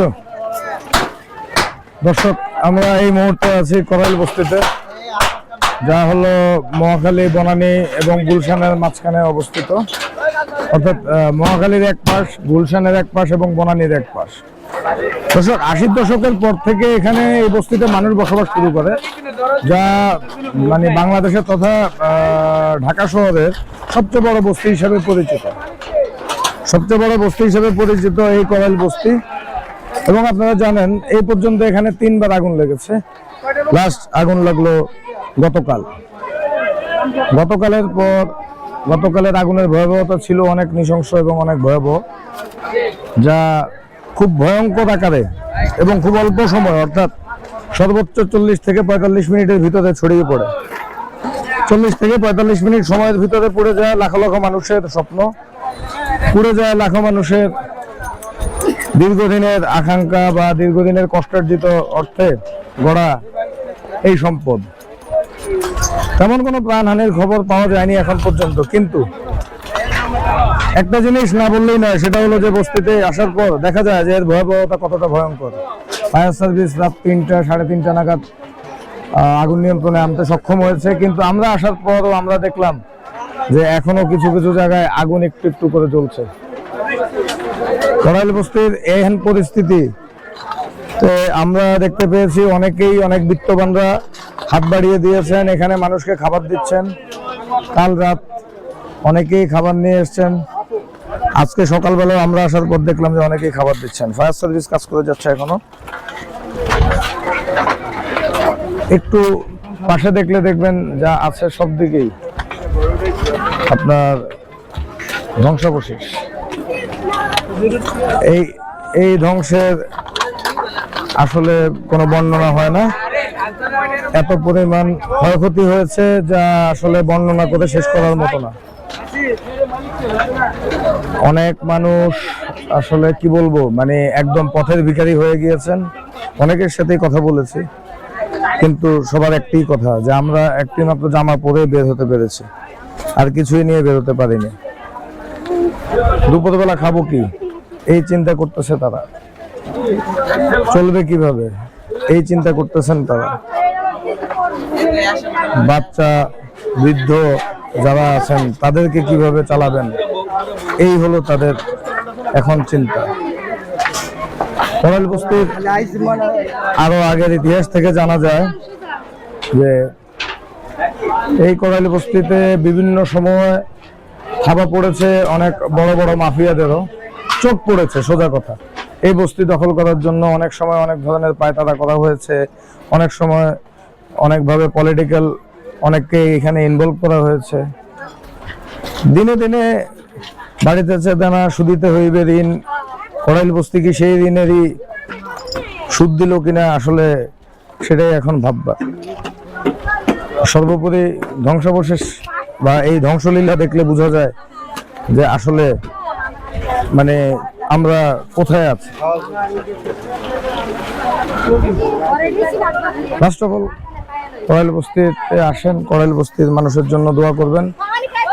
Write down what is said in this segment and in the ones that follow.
আসো দর্শক, আমরা এই মুহূর্তে আছি করাইল বস্তিতে, যা হলো মহাখালী, বনানী এবং গুলশানের মাঝখানে অবস্থিত। অর্থাৎ মহাখালীর এক পাশ, গুলশানের এক পাশ এবং বনানীর এক পাশ। দর্শক, আশির দশকের পর থেকে এখানে এই বস্তিতে মানুষ বসবাস শুরু করে, যা মানে বাংলাদেশের তথা ঢাকা শহরের সবচেয়ে বড় বস্তি হিসাবে পরিচিত। সবচেয়ে বড় বস্তি হিসেবে পরিচিত এই করাইল বস্তি। এবং আপনারা জানেন, এই পর্যন্ত এখানে তিনবার আগুন লেগেছে। লাস্ট আগুন লাগল গতকাল। গতকালের পর, গতকালের আগুনের ভয়াবহতা ছিল অনেক নৃশংস এবং অনেক ভয়াবহ, যা খুব ভয়ঙ্কর আকারে এবং খুব অল্প সময়, অর্থাৎ সর্বোচ্চ চল্লিশ থেকে পঁয়তাল্লিশ মিনিটের ভিতরে ছড়িয়ে পড়ে। চল্লিশ থেকে পঁয়তাল্লিশ মিনিট সময়ের ভিতরে পড়ে যায় লাখ লাখ মানুষের স্বপ্ন, পুড়ে যায় লাখো মানুষের দীর্ঘদিনের আকাঙ্ক্ষা বা দীর্ঘদিনের কষ্টার্জিত অর্থে গড়া এই সম্পদ। তেমন কোনো প্রাণহানির খবর পাওয়া যায়নি এখন পর্যন্ত, কিন্তু একটা জিনিস না বললেই নয়, সেটা হলো যে বস্তিতে আসার পর দেখা যায় যে এর ভয়াবহতা কতটা ভয়ঙ্কর। ফায়ার সার্ভিস রাত তিনটা, সাড়ে তিনটা নাগাদ আগুন নিয়ন্ত্রণে আনতে সক্ষম হয়েছে, কিন্তু আমরা আসার পরও আমরা দেখলাম যে এখনও কিছু কিছু জায়গায় আগুন একটু একটু করে জ্বলছে। করাইল বস্তির এহেন পরিস্থিতি আমরা দেখতে পেয়েছি অনেকেই অনেক বিত্তবানরা হাত বাড়িয়ে দিয়েছেন, এখানে মানুষকে খাবার দিচ্ছেন। কাল রাত অনেকেই খাবার নিয়ে এসছেন। আজকে সকালবেলা আমরা আসার পর দেখলাম যে অনেকেই খাবার দিচ্ছেন। ফায়ার সার্ভিস কাজ করে যাচ্ছে এখনও। একটু পাশে দেখলে দেখবেন যা আছে সব দিকেই আপনার ধ্বংসাবশেষ। এই এই ধ্বংসের আসলে কোনো বর্ণনা হয় না। এত পরিমাণ ক্ষয়ক্ষতি হয়েছে যা আসলে বর্ণনা করে শেষ করার মতো না। অনেক মানুষ আসলে কি বলব মানে একদম পথের ভিখারি হয়ে গিয়েছেন। অনেকের সাথেই কথা বলেছি, কিন্তু সবার একটি কথা, যে আমরা একটি মাত্র জামা পরে বের হতে পেরেছি। আর কিছুই নিয়ে বেরোতে পারিনি। দুপুরবেলা খাব কি? এই চিন্তা করতেছে তারা। চলবে কীভাবে? এই চিন্তা করতেছেন তারা। বাচ্চা, বৃদ্ধ যারা আছেন, তাদেরকে কীভাবে চালাবেন? এই হলো তাদের এখন চিন্তা। আরও আগের ইতিহাস থেকে জানা যায় যে এই করাইল বস্তিতে বিভিন্ন সময় থাবা পড়েছে অনেক বড় বড় মাফিয়াদেরও। চোখ পড়েছে, সোজা কথা। এই বস্তি দখল করার জন্য অনেক সময় অনেক ধরনের পায়তারা করা হয়েছে, অনেক সময় অনেকভাবে পলিটিক্যাল অনেককে এখানে ইনভলভ করা হয়েছে। দিনে দিনে বাড়িতে চেতনা সুদিতে হইবে ঋণ, করাইল বস্তি কি সেই ঋণেরই সুদ দিল কিনা আসলে সেটাই এখন ভাববা সর্বোপরি ধ্বংসাবশেষ বা এই ধ্বংসলীলা দেখলে বোঝা যায় যে আসলে মানে আমরা কোথায় আছি? ফার্স্ট অফ অল কড়াইল বস্তিতে আসেন কড়াইল বস্তির মানুষের জন্য দোয়া করবেন।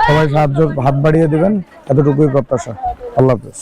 সবাই সাহায্য, হাত বাড়িয়ে দেবেন। এতটুকুই প্রত্যাশা। আল্লাহ হাফেজ।